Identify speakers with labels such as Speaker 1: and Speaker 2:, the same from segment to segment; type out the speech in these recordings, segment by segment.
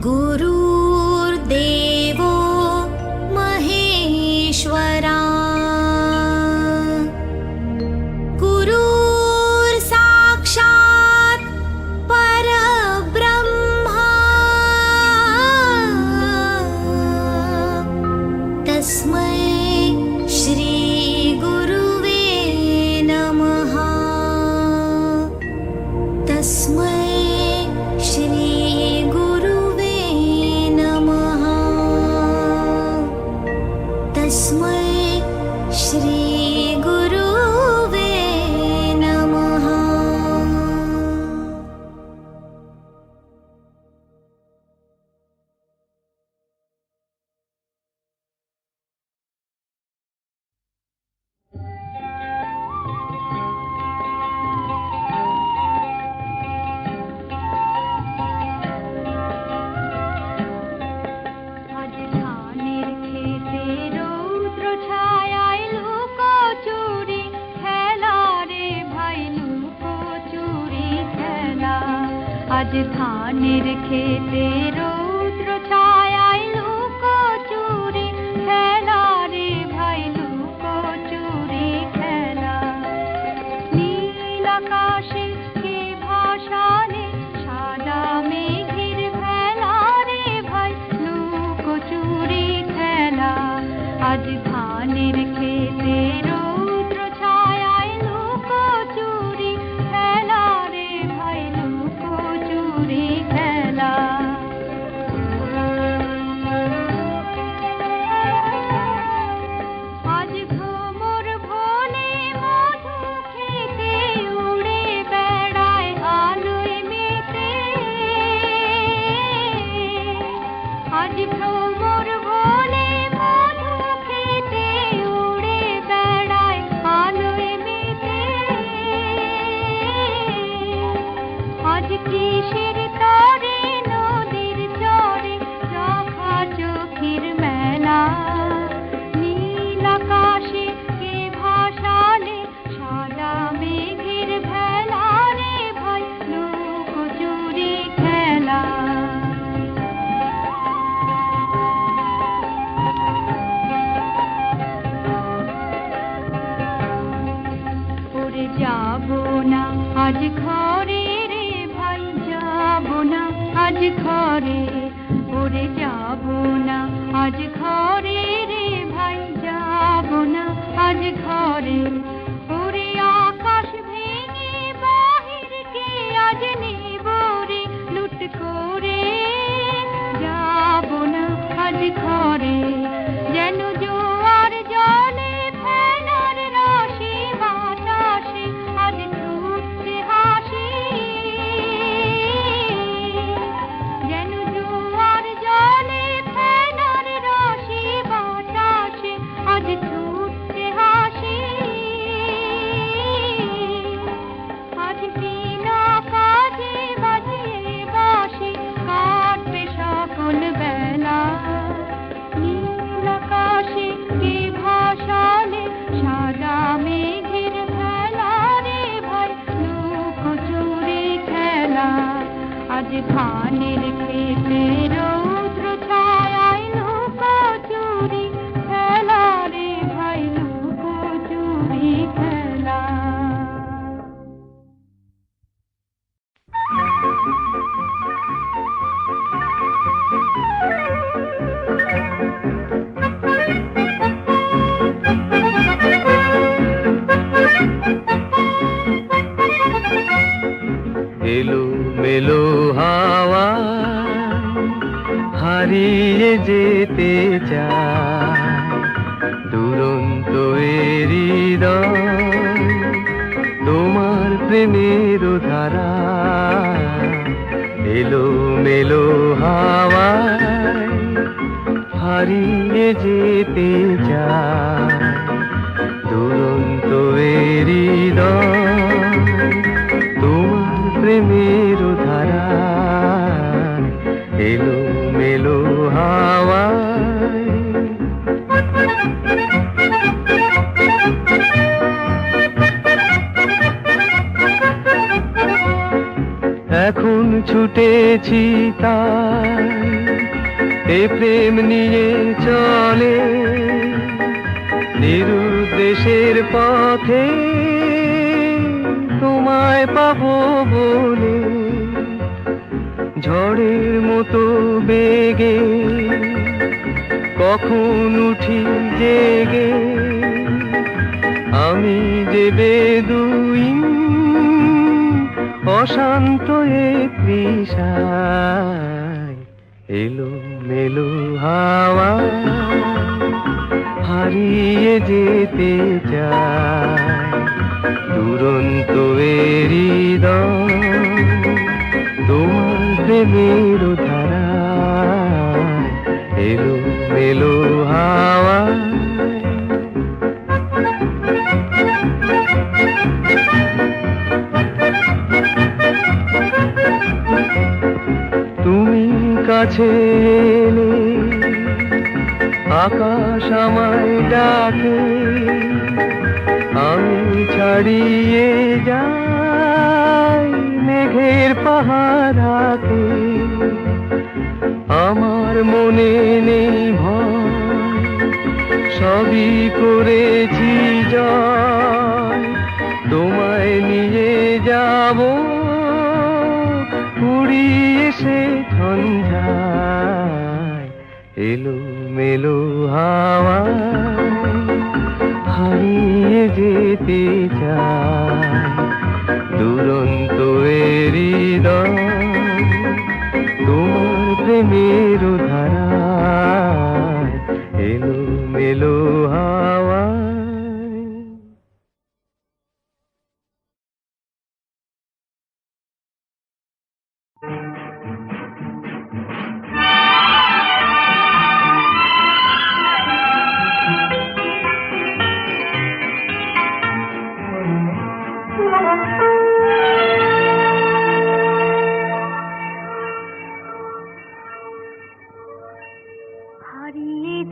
Speaker 1: Guru तेरो হারিয়ে যেতে চায় দুরন্ত তোমার প্রেমের ধারা এলো মেলো হাওয়া হারিয়ে যেতে
Speaker 2: ছুটেছি তাই। এ প্রেম নিয়ে চলে। নিরুদ্দেশের পথে তোমায় পাবো বলে। ঝড়ের মতো বেগে কখন উঠি জেগে। আমি যে বেদুইন অশান্ত এলো মেলো হাওয়া হারিয়ে যেতে চায়। দুরন্ত হৃদয় তোমার ধারা এলো মেলো হাওয়া কাছে আকাশ আমায় ডাকে, আমি ছাড়িয়ে যাই মেঘের পাহাড়াকে। আমার মনে নেই ভয়, সবই করেছি জয়। এলো মেলো হাওয়া হারিয়ে যেতে চায়। দুরন্ত হৃদয় তোমার প্রেমের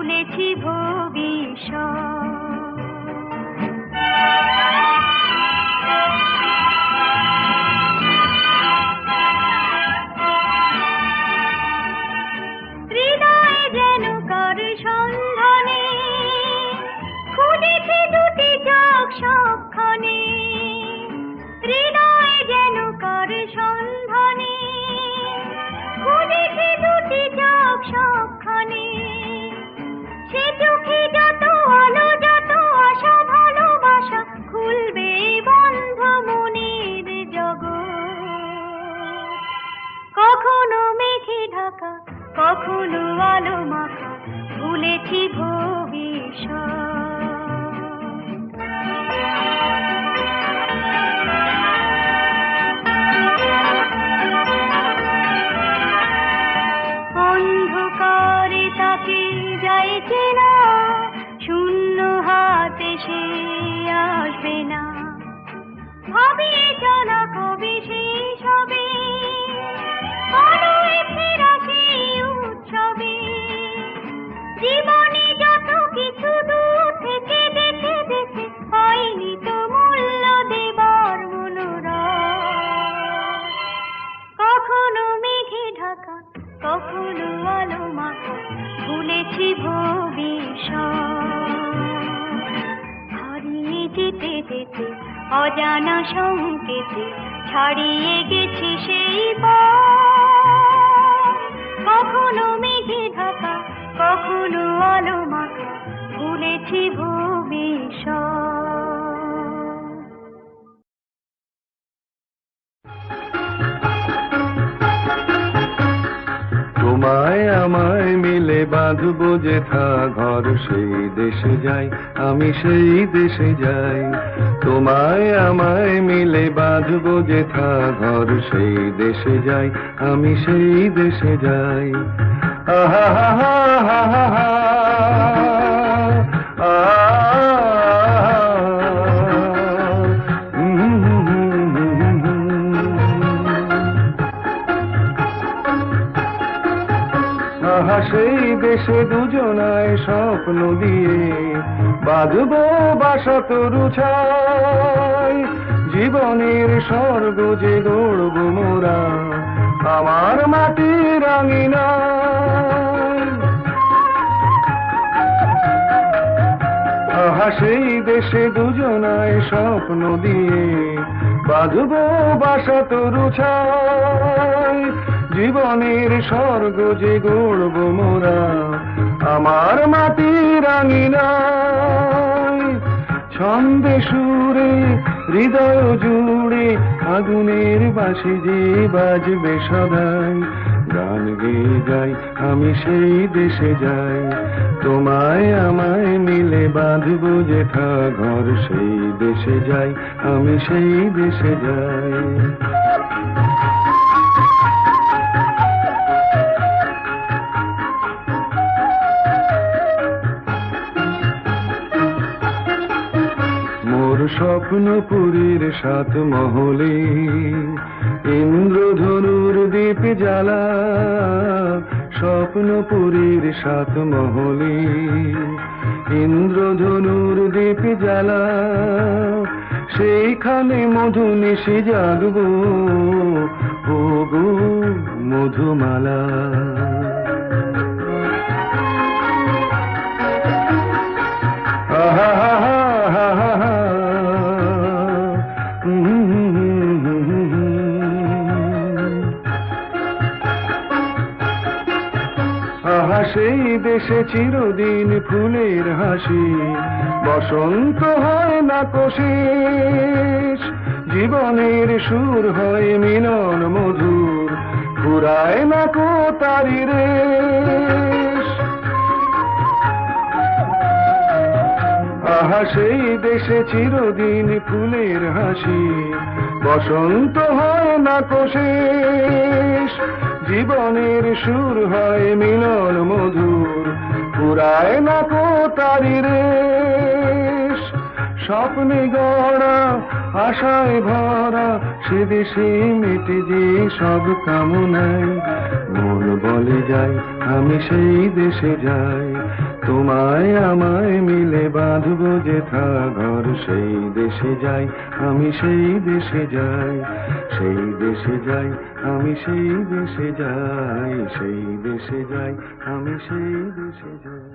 Speaker 1: ভুলেছি ভবিষ্যৎ। কখনো আলো মাখা ভুলেছি ভবিষ্যৎ। যেতে অজানা সংকেতে ছাড়িয়ে গেছি সেই কখনো মেঘে ঢাকা কখনো আলো মাখা ভুলেছি ভবিষ্যৎ
Speaker 2: তোমায় আমায় মিলে
Speaker 3: বাঁধবো যেথা ঘর, সেই দেশে যাই, আমি সেই দেশে যাই। তোমায়, আমায় মিলে বাঁধবো যেথা ঘর, সেই দেশে যাই, আমি সেই দেশে যাই। আহা হা হা হা সেই দেশে দুজনায় স্বপ্ন দিয়ে বাঁধবো বাসা রুছাই। জীবনের স্বর্গ যে দৌড়ব মোরা, আমার মাটির আঙিনায় আহা, সেই দেশে দুজনায় স্বপ্ন দিয়ে বাঁধবো বাসা তরু জীবনের স্বর্গ যে গড়ব মোরা, আমার মাটির আঙিনায় ছন্দে সুরে, হৃদয় জুড়ে আগুনের বাসি যে বাজবে সদাই। গান গেয়ে যাই, আমি সেই দেশে যাই। তোমায় আমায় মিলে বাঁধবো যেথা ঘর, সেই দেশে যাই, আমি সেই দেশে যাই। স্বপ্ন পুরীর সাত মহলে ইন্দ্রধনুর দীপ জ্বালা, স্বপ্ন পুরীর সাত মহলে ইন্দ্রধনুর দীপ জ্বালা, সেইখানে মধু নিশি জাগবো ও মধুমালা। আহা। সেই দেশে চিরদিন ফুলের হাসি। বসন্ত হয় না কোশেষ জীবনের সুর হয় মিলন মধুর। ফুরায় না কো তারি আহা, সেই দেশে চিরদিন ফুলের হাসি। বসন্ত হয় না কোশেষ জীবনের সুর হয় মিলন মধুর। পুরায় না কো তারি রেশ। স্বপ্নে গড়া, আশায় ভরা সে দেশে মেটে যে সব কামনায়। মন বলে যাই আমি সেই দেশে যাই। তোমায় আমায় মিলে বাঁধবো যে থা ঘর, সেই দেশে যাই, আমি সেই দেশে যাই। সেই দেশে যাই আমি সেই দেশে যাই সেই দেশে যাই আমি সেই দেশে যাই।